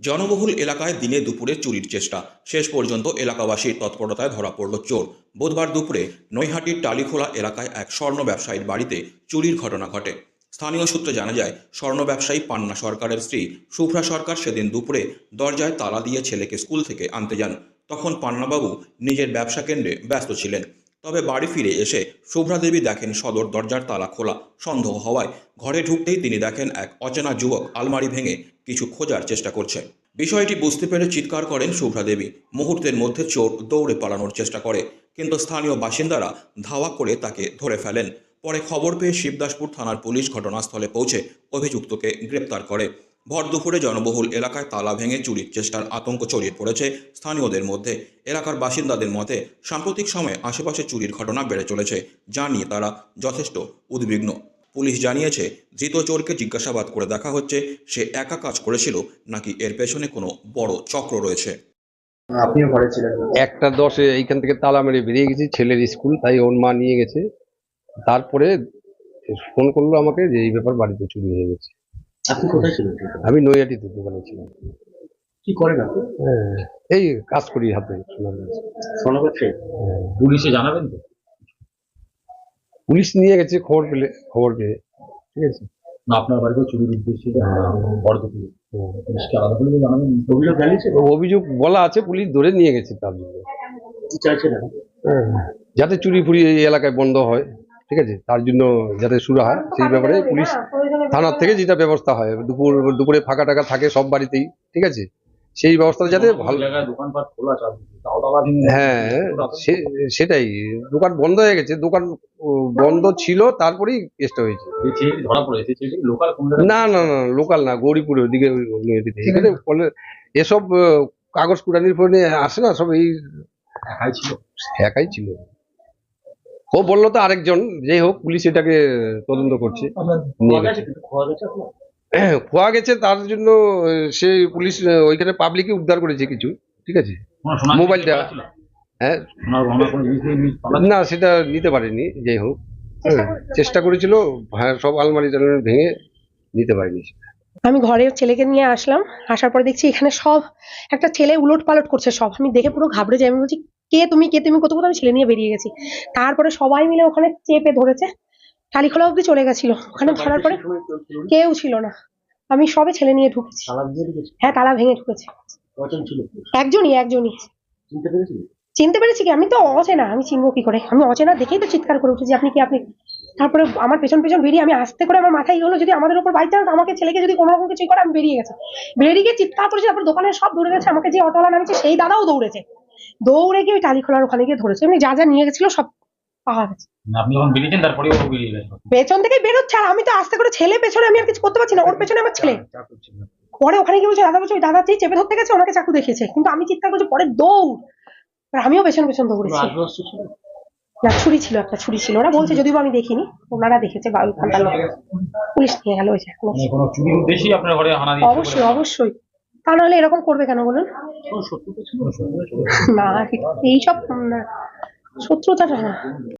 জনবহুল এলাকায় দিনে দুপুরে চুরির চেষ্টা। শেষ পর্যন্ত এলাকাবাসীর তৎপরতায় ধরা পড়ল চোর। বুধবার দুপুরে নৈহাটির টালিখোলা এলাকায় এক স্বর্ণ ব্যবসায়ীর বাড়িতে চুরির ঘটনা ঘটে। স্থানীয় সূত্রে জানা যায়, স্বর্ণ ব্যবসায়ী পান্না সরকারের স্ত্রী শুভ্রা সরকার সেদিন দুপুরে দরজায় তালা দিয়ে ছেলেকে স্কুল থেকে আনতে যান। তখন পান্নাবাবু নিজের ব্যবসা কেন্দ্রে ব্যস্ত ছিলেন। তবে বাড়ি ফিরে এসে শুভ্রা দেবী দেখেন সদর দরজার তালা খোলা, সন্দেহ হওয়ায় ঘরে ঢুকতেই তিনি দেখেন এক অচেনা যুবক আলমারি ভেঙে কিছু খোঁজার চেষ্টা করছে। বিষয়টি বুঝতে পেরে চিৎকার করেন শুভ্রা দেবী। মুহূর্তের মধ্যে চোর দৌড়ে পালানোর চেষ্টা করে, কিন্তু স্থানীয় বাসিন্দারা ধাওয়া করে তাকে ধরে ফেলেন। পরে খবর পেয়ে শিবদাসপুর থানার পুলিশ ঘটনাস্থলে পৌঁছে অভিযুক্তকে গ্রেপ্তার করে। ভর দুপুরে জনবহুল এলাকায় তালা ভেঙে চুরির চেষ্টার আতঙ্ক ছড়িয়ে পড়েছে স্থানীয়দের মধ্যে। এলাকার বাসিন্দাদের মতে সাম্প্রতিক সময়ে আশেপাশে চুরির ঘটনা বেড়ে চলেছে যা নিয়ে তারা যথেষ্ট উদ্বিগ্ন। পুলিশ জানিয়েছে ধৃত চোরকে জিজ্ঞাসাবাদ করে দেখা হচ্ছে সে একা কাজ করেছিল নাকি এর পেছনে কোনো বড় চক্র রয়েছে। আপনিও ঘরে ছিলেন? একটা দশে এইখান থেকে তালা মেরে বেরিয়ে গেছি ছেলের স্কুল তাই ওর মা নিয়ে গেছে। তারপরে ফোন করল আমাকে যে এই ব্যাপার বাড়িতে চুরি হয়ে গেছে। আপনি কোথায় ছিলেন আমি নৈয়াটিতে দোকানে ছিলাম। কি করেন আপনি? হ্যাঁ, এই কাজ করি হাতে কাজ। সোনা ব্যবসায়ী পুলিশে জানাবেন তো? পুলিশ নিয়ে গেছে খবর পেলে খবর পেয়ে। ঠিক আছে। না আপনার বাড়িতে চুরির উদ্দেশ্যে বড় পুলিশকে আলাদা করে জানাবেন? অভিযোগ জানিয়েছে? অভিযোগ বলা আছে পুলিশ ধরে নিয়ে গেছে তার জন্য। আপনি? হ্যাঁ, যাতে চুরি ফুরি এই এলাকায় বন্ধ হয়। ঠিক আছে? তার জন্য যাতে শুরু হয় সেই ব্যাপারে পুলিশ থানার থেকে যেটা ব্যবস্থা হয় দুপুর দুপুরে ফাঁকা টাকা থাকে সব বাড়িতেই ঠিক আছে? সেই ব্যবস্থা যাতে ভালো হ্যাঁ সে- সেটাই। দোকান বন্ধ হয়ে গেছে দোকান বন্ধ ছিল তারপরেই কেসটা হয়েছে। না না না লোকাল না গৌরীপুরে ওদিকে এখানে এসব কাগজ কুড়ানির ফোনে আসে না সব এই একাই ছিল। একাই ছিল। ও বলল তো আরেকজন যে হোক পুলিশ এটাকে তদন্ত করছে। খোয়া গেছে। তার জন্য সে পুলিশ ওইখানে পাবলিকই উদ্ধার করেছে কিছু ঠিক আছে? মোবাইলটা-? হ্যাঁ? না সেটা নিতে পারেনি যাই হোক। হ্যাঁ, চেষ্টা করেছিল হ্যাঁ, সব আলমারি টালমারি ভেঙে নিতে পারেনি আমি ঘরে ছেলেকে নিয়ে আসলাম আসার পর দেখছি এখানে সব একটা ছেলে উলট পালট করছে সব। আমি দেখে পুরো ঘাবড়ে যাই আমি বলছি কে তুমি কে তুমি কত কত আমি ছেলে নিয়ে বেরিয়ে গেছি। তারপরে সবাই মিলে ওখানে চেপে ধরেছে। টালিখোলা অব্দি চলে গেছিল। ওখানে ধরার পরে। কেউ ছিল না? আমি সবে ছেলে নিয়ে ঢুকেছি। হ্যাঁ তালা ভেঙে ঢুকেছে। একজনই একজনই। চিনতে পেরেছি কি? আমি তো অচেনা আমি চিনবো কি করে? আমি অচেনা দেখেই তো চিৎকার করে উঠেছি আপনি কি আপনি তারপরে আমার পেছন পেছন বেরিয়ে আমি আসতে করে আমার মাথায় হলো যদি আমাদের উপর বাই চান্স আমাকে ছেলেকে যদি কোনো রকম কিছু করে আমি বেরিয়ে গেছি। বেরিয়ে গিয়ে চিৎকার করেছি তারপর দোকানের সব দৌড়ে গেছে আমাকে যে অটোওয়ালা নামিয়েছে সেই দাদাও দৌড়েছে। দৌড়ে গিয়ে ওই টালি খোলার ওখানে গিয়ে ধরেছে। এমনি যা যা নিয়ে গেছিল সব পাওয়া গেছে। আপনি যখন বেরিয়েছেন তারপরে ও বেরিয়ে গেছে পেছন থেকে বেরোচ্ছে আর আমি তো আস্তে করে ছেলে পেছনে আমি আর কিছু করতে পারছি না। ওর পেছনে আমার ছেলে। পরে ওখানে গিয়ে বলছে দাদা বলছে ওই দাদা যেই চেপে ধরতে গেছে ওনাকে চাকু দেখিয়েছে। কিন্তু আমি চিৎকার করছি পরে দৌড়! আর আমিও পেছন পেছন কোনো দৌড়েছি না ছুরি ছিল একটা ছুরি ছিল। ওরা বলছে যদিও আমি দেখিনি ওনারা দেখেছে বা পুলিশ নিয়ে গেল ওই যে। মানে কোনো চুরির উদ্দেশ্যেই আপনার ঘরে হানা দিয়েছে? অবশ্যই অবশ্যই। তা নাহলে এরকম করবে কেন বলুন? না এইসব না শত্রুতা না।